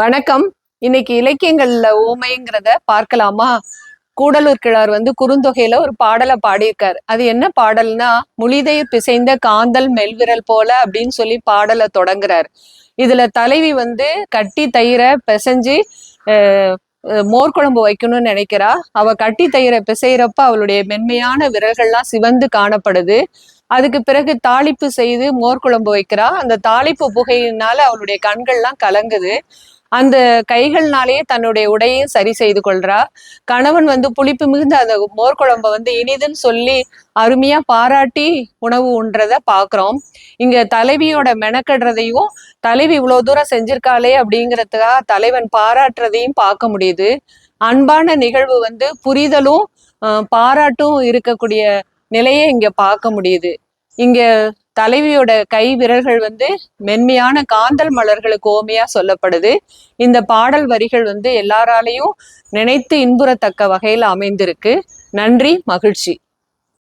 வணக்கம். இன்னைக்கு இலக்கியங்கள்ல ஊமைங்கிறத பார்க்கலாமா? கூடலூர் கிழார் வந்து குறுந்தொகையில ஒரு பாடலை பாடியிருக்காரு. அது என்ன பாடல்னா முளிதையில் பிசைந்த காந்தல் மெல்விரல் போல அப்படின்னு சொல்லி பாடலை தொடங்குறாரு. இதுல தலைவி வந்து கட்டி தயிரை பிசைஞ்சு மோர் குழம்பு வைக்கணும்னு நினைக்கிறா. அவ கட்டி தயிரை பிசைறப்ப அவளுடைய மென்மையான விரல்கள்லாம் சிவந்து காணப்படுது. அதுக்கு பிறகு தாளிப்பு செய்து மோர் குழம்பு வைக்கிறா. அந்த தாளிப்பு புகையினால அவளுடைய கண்கள்லாம் கலங்குது. அந்த கைகள்னாலேயே தன்னுடைய உடையும் சரி செய்து கொள்றா. கணவன் வந்து புளிப்பு மிகுந்த அந்த மோர் குழம்ப வந்து இனிதுன்னு சொல்லி அருமையா பாராட்டி உணவு உண்றத பாக்குறோம். இங்க தலைவியோட மெனக்கடுறதையும் தலைவி இவ்வளவு தூரம் செஞ்சிருக்காளே அப்படிங்கிறதுக்காக தலைவன் பாராட்டுறதையும் பார்க்க முடியுது. அன்பான நிகழ்வு வந்து புரிதலும் பாராட்டும் இருக்கக்கூடிய நிலையை இங்க பார்க்க முடியுது. இங்க தலைவியோட கை விரல்கள் வந்து மென்மையான காந்தல் மலர்களுக்கு ஓமையா சொல்லப்படுது. இந்த பாடல் வரிகள் வந்து எல்லாராலையும் நினைத்து இன்புறத்தக்க வகையில் அமைந்திருக்கு. நன்றி மகிழ்ச்சி.